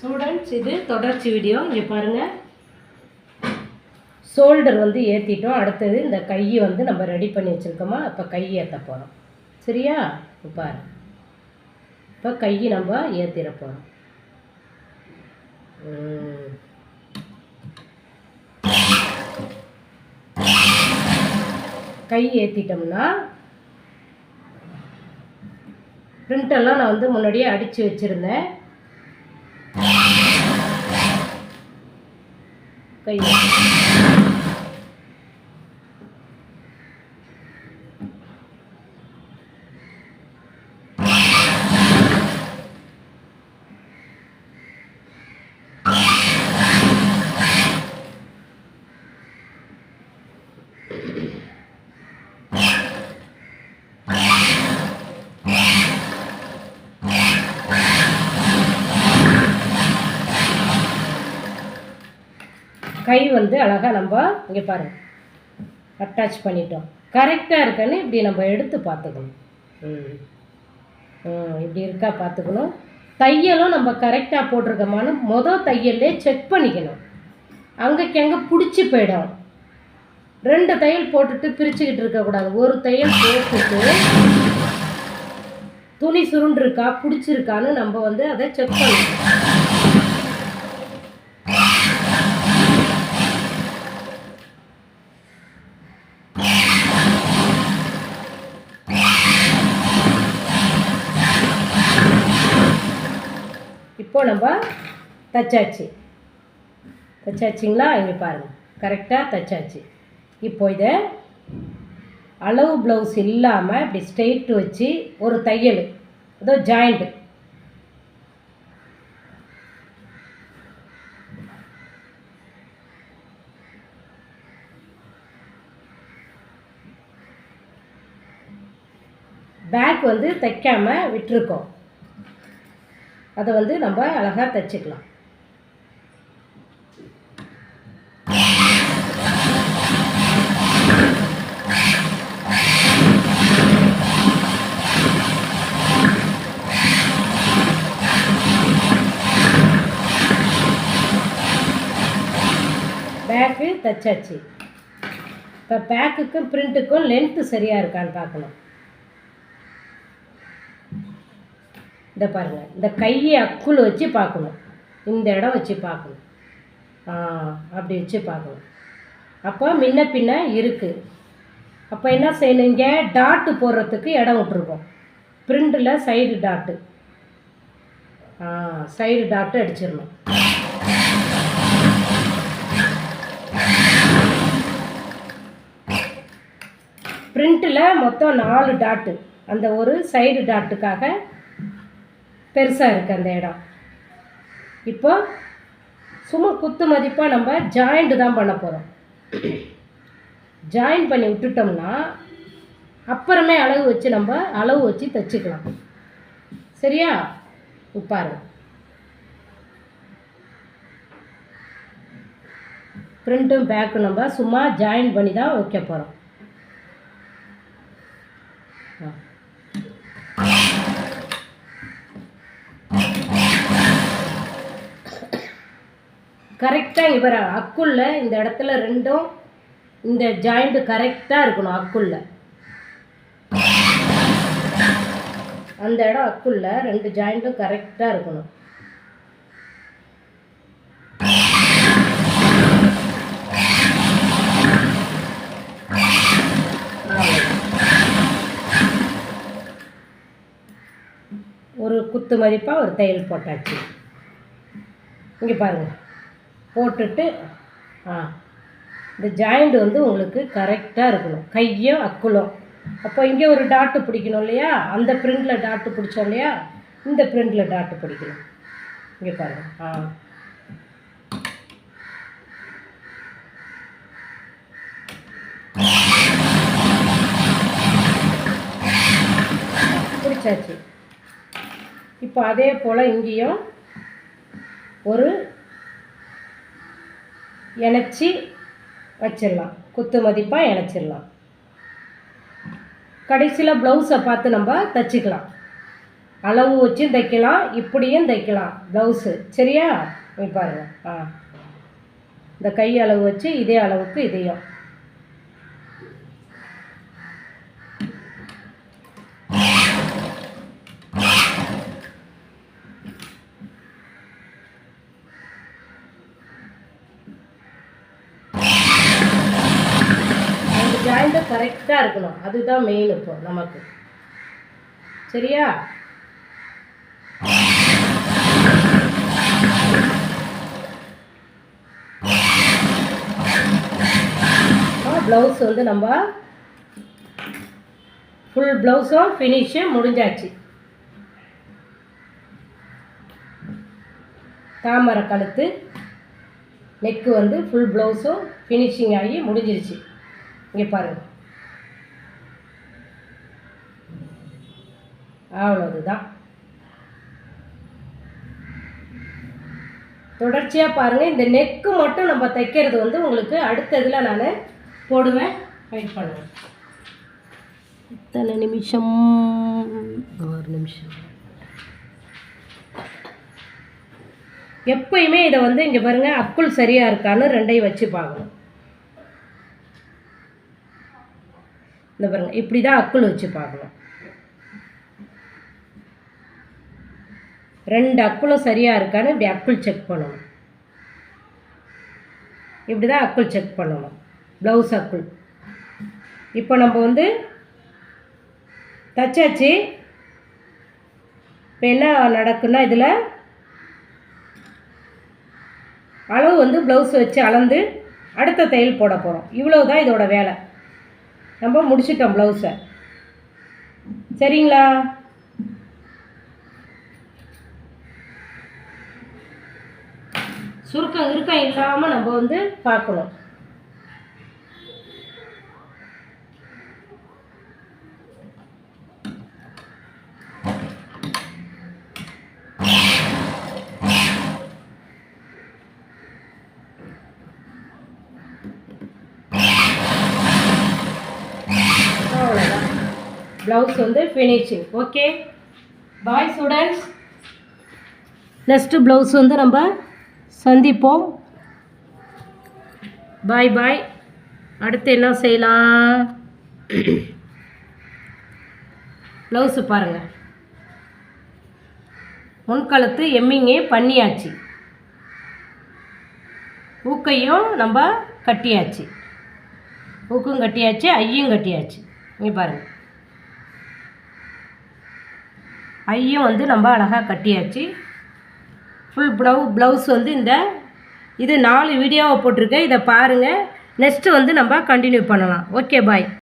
Students இது தொடர்ச்சி video இங்கே பாருங்கள் ஷோல்டர் வந்து ஏற்றிட்டோம் அடுத்தது இந்த கையை வந்து நம்ம ரெடி பண்ணி வச்சுருக்கோமா? இப்போ கை ஏற்ற போகிறோம் சரியா? இப்போ பாரு இப்போ கையை நம்ம ஏற்றிட போகிறோம் கை ஏற்றிட்டோம்னா பிரிண்டெல்லாம் நான் வந்து முன்னாடியே அடித்து வச்சுருந்தேன். கை கை வந்து அழகாக நம்ம இங்கே பாருங்க. அட்டாச் பண்ணிட்டோம். கரெக்டாக இருக்கான்னு இப்படி நம்ம எடுத்து பார்த்துக்கணும். ம் ம் இப்படி இருக்கா பார்த்துக்கணும். தையலும் நம்ம கரெக்டாக போட்டிருக்கோமான்னு மொதல் தையல்லே செக் பண்ணிக்கணும். அங்கேக்கு அங்கே பிடிச்சி போயிடும். ரெண்டு தையல் போட்டுட்டு பிரிச்சுக்கிட்டு இருக்கக்கூடாது ஒரு தையல் போட்டுட்டு துணி சுருண்டிருக்கா பிடிச்சிருக்கான்னு நம்ம வந்து அதை செக் பண்ணணும். இப்போ நம்ம தச்சாச்சு. தச்சாச்சுங்களா? இங்கே பாருங்கள் கரெக்டாக தச்சாச்சு. இப்போ இதை அளவு ப்ளவுஸ் இல்லாமல் இப்படி ஸ்ட்ரெயிட்டு வச்சு ஒரு தையல் அதோ ஜாயிண்ட் பேக் வந்து தைக்காமல் விட்டுருக்கோம். அதை வந்து நம்ம அழகாக தைச்சிக்கலாம். பேக்கு தைச்சாச்சு. இப்போ பேக்குக்கும் பிரிண்ட்டுக்கும் லென்த்து சரியாக இருக்கான்னு பார்க்கணும். இந்த பாருங்கள் இந்த கையை அக்குள் வச்சு பார்க்கணும். இந்த இடம் வச்சு பார்க்கணும். ஆ அப்படி வச்சு பார்க்கணும். அப்போ முன்ன பின்ன இருக்குது அப்போ என்ன செய்யணும்? இங்கே டாட்டு போடுறதுக்கு இடம் விட்ருக்கோம் பிரிண்டில் சைடு டாட்டு ஆ சைடு டாட்டு அடிச்சிடணும். பிரிண்ட்டில் மொத்தம் நாலு டாட்டு அந்த ஒரு சைடு டாட்டுக்காக பெருசாக இருக்குது அந்த இடம். இப்போ சும்மா குத்து மதிப்பாக நம்ம ஜாயிண்ட் தான் பண்ண போகிறோம் ஜாயின் பண்ணி விட்டுட்டோம்னா அப்புறமே அளவு வச்சு நம்ம அளவு வச்சு தைச்சிக்கலாம். சரியா? உப்பாரு ஃப்ரண்ட்டும் பேக்கும் நம்ம சும்மா ஜாயின் பண்ணி தான் வைக்க போகிறோம் கரெக்டாக இவர் அக்குள்ள இந்த இடத்துல ரெண்டும் இந்த ஜாயிண்ட்டு கரெக்டாக இருக்கணும் அக்குள்ள. அந்த இடம் அக்குள்ள ரெண்டு ஜாயிண்ட்டும் கரெக்டாக இருக்கணும். ஒரு குத்து மதிப்பாக ஒரு தையல் போட்டாச்சு. இங்கே பாருங்கள் போட்டுட்டு ஆ இந்த ஜாயிண்ட் வந்து உங்களுக்கு கரெக்டாக இருக்கணும். கையும் அக்குளும் அப்போ இங்கே ஒரு டாட்டு பிடிக்கணும் இல்லையா? அந்த பிரிண்டில் டாட்டு பிடிச்சோம் இல்லையா? இந்த பிரிண்டில் டாட்டு பிடிக்கணும். இங்கே பாருங்கள் ஆ. பிடிச்சாச்சு. இப்போ அதே போல் இங்கேயும் ஒரு இணைச்சி வச்சிடலாம். குத்து மதிப்பாக இணைச்சிடலாம். கடைசியில் ப்ளவுஸை பார்த்து நம்ம தைச்சிக்கலாம். அளவு வச்சும் தைக்கலாம் இப்படியும் தைக்கலாம். ப்ளவுஸு சரியா? இங்க பாருங்க. ஆ. இந்த கை அளவு வச்சு இதே அளவுக்கு இதையும். அந்த கரெக்டாக இருக்கணும். அதுதான் மெயின் இப்போ நமக்கு. சரியா? ப்ளவுஸ் வந்து நம்ம ஃபுல் ப்ளவுஸும் ஃபினிஷு முடிஞ்சாச்சு. தாமரை கழுத்து நெக்கு வந்து ஃபுல் ப்ளவுஸும் ஃபினிஷிங் ஆகி முடிஞ்சிருச்சு. இங்கே பாருங்கள் அவ்வளோதுதான் தொடர்ச்சியாக பாருங்கள் இந்த நெக்கு மட்டும் நம்ம தைக்கிறது வந்து உங்களுக்கு அடுத்ததில் நான் போடுவேன். வெயிட் பண்ணுவேன். இத்தனை நிமிஷம். ஒரு நிமிஷம். எப்பயுமே இதை வந்து இங்கே பாருங்கள் அக்குள் சரியாக இருக்கான்னு ரெண்டையும் வச்சு பார்க்கணும். இந்த பாருங்கள் இப்படி தான் அக்குள் வச்சு பார்க்கணும். ரெண்டு அக்குளும் சரியாக இருக்கான்னு இப்படி அக்குள் செக் பண்ணணும். இப்படி தான் அக்குள் செக் பண்ணணும். ப்ளவுஸ் அக்குள். இப்போ நம்ம வந்து தச்சாச்சு. இப்போ என்ன நடக்குன்னா இதில் அளவு வந்து ப்ளவுஸ் வச்சு அளந்து அடுத்த தையல் போட போகிறோம் இவ்வளோ தான் இதோட வேலை. நம்ம முடிச்சிட்டோம் ப்ளவுஸை சரிங்களா? சுருக்கம் இருக்கம் இல்லாமல் நம்ம வந்து பார்க்கணும். ப்ளவுஸ் வந்து finishing okay bye students next blouse வந்து நம்ம சந்திப்போம். பாய் பாய் அடுத்து என்ன செய்யலாம்? ப்ளவுஸு பாருங்கள் முன்கழுத்து எம்மிங்கே பண்ணியாச்சு. ஊக்கையும் நம்ம கட்டியாச்சு. ஊக்கும் கட்டியாச்சு ஐயும் கட்டியாச்சு. இங்கே பாருங்கள் ஐயும் வந்து நம்ம அழகாக கட்டியாச்சு. ஃபுல் ப்ளவு ப்ளவுஸ் வந்து இந்த இது நாலு வீடியோவை போட்டிருக்கேன். இதை பாருங்கள் நெக்ஸ்ட்டு வந்து நம்ம கண்டினியூ பண்ணலாம். Okay bye